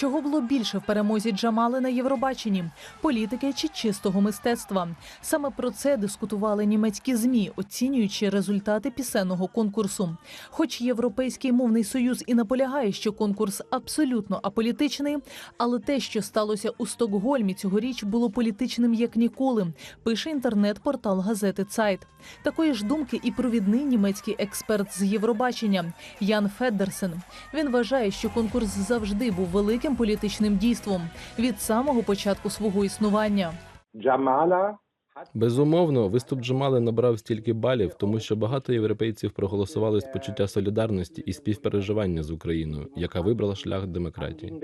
Чого було більше в перемозі Джамали на Євробаченні політики чи чистого мистецтва? Саме про це дискутували німецькі змі, оцінюючи результати пісенного конкурсу. Хоч Європейський мовний союз і наполягає, що конкурс абсолютно аполітичний, але те, що сталося у Стокгольмі цьогоріч, було політичним як ніколи. Пише інтернет-портал газети Цайт. Такої ж думки і провідний німецький експерт з Євробачення Ян Феддерсен. Він вважає, що конкурс завжди був великим політичним дійством від самого початку свого існування. Джамала Безумовно, виступ Джамали набрав стільки балів, тому що багато європейців проголосували з почуття солідарності і співпереживання з Україною, яка вибрала шлях демократії.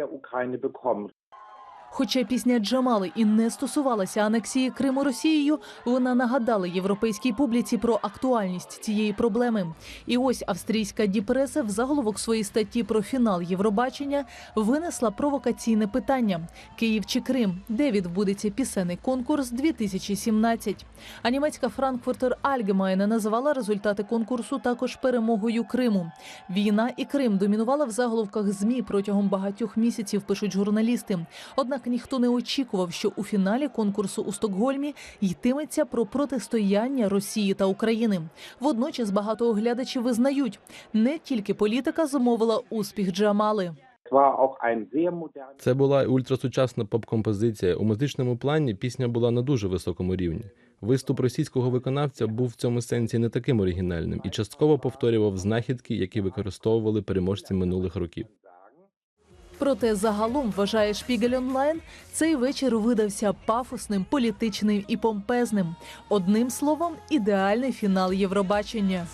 Хоча пісня Джамали і не стосувалася анексії Криму Росією, вона нагадала європейській публіці про актуальність цієї проблеми. І ось австрійська діпреса в заголовок своєї статті про фінал Євробачення винесла провокаційне питання: Київ чи Крим, де відбудеться пісенний конкурс 2017. А німецька Франкфуртер Альгемайне назвала результати конкурсу також перемогою Криму. Війна і Крим домінувала в заголовках змі протягом багатьох місяців. Пишуть журналісти. Однак ніхто не очікував, що у фіналі конкурсу у Стокгольмі йтиметься про протистояння Росії та України. Водночас багато оглядачів визнають, не тільки політика зумовила успіх Джамали. Це була ультрасучасна поп-композиція. У музичному плані пісня була на дуже високому рівні. Виступ російського виконавця був в цьому сенсі не таким оригінальним і частково повторював знахідки, які використовували переможці минулих років. Проте загалом вважає Шпігель Онлайн, цей вечір видався пафосним, політичним і помпезним. Одним словом, ідеальний фінал Євробачення.